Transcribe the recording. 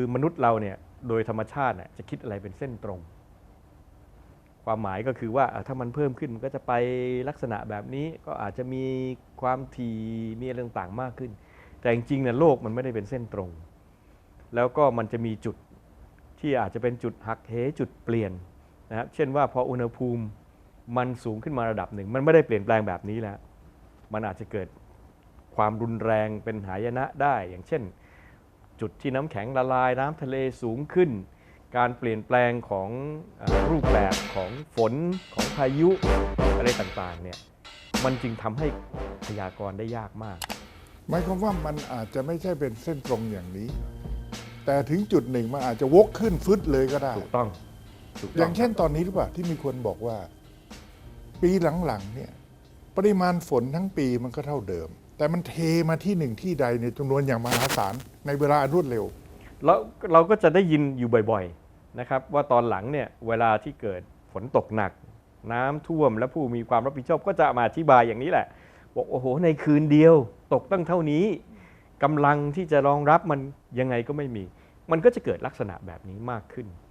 คือมนุษย์เราเนี่ยโดยธรรมชาติน่ะจะคิดอะไรเป็นเส้นตรง ความหมายก็คือว่าถ้ามันเพิ่มขึ้นมันก็จะไปลักษณะแบบนี้ก็อาจจะมีความถี่มีอะไรต่างๆมากขึ้น แต่จริงๆเนี่ยโลกมันไม่ได้เป็นเส้นตรง แล้วก็มันจะมีจุดที่อาจจะเป็นจุดหักเหจุดเปลี่ยนนะครับเช่นว่าพออุณหภูมิมันสูงขึ้นมาระดับหนึ่ง มันไม่ได้เปลี่ยนแปลงแบบนี้แล้ว มันอาจจะเกิดความรุนแรงเป็นหายนะได้อย่างเช่น จุดที่น้ำแข็งละลายน้ำทะเลสูงขึ้น การเปลี่ยนแปลงของเออรูปแบบของฝนของพายุอะไรต่างๆเนี่ยมันจึงทำให้พยากรณ์ได้ยากมาก หมายความว่ามันอาจจะไม่ใช่เป็นเส้นตรงอย่างนี้ แต่ถึงจุดหนึ่งมันอาจจะวกขึ้นฟึดเลยก็ได้ถูกต้องถูกอต้ย่างเช่นตอนนี้หรือเปล่าที่มีคนบอกว่า ปีหลังๆเนี่ยปริมาณฝนทั้งปีมันก็เท่าเดิม แต่มันเทมาที่หนึ่งที่ใดในจำนวนอย่างมหาศาลในเวลารวดเร็ว แล้วเราก็จะได้ยินอยู่บ่อยๆนะครับว่าตอนหลังเนี่ยเวลาที่เกิดฝนตกหนัก น้ำท่วมและผู้มีความรับผิดชอบก็จะมาอธิบายอย่างนี้แหละบอกโอ้โหในคืนเดียว ตกตั้งเท่านี้กำลังที่จะรองรับมันยังไงก็ไม่มี มันก็จะเกิดลักษณะแบบนี้มากขึ้น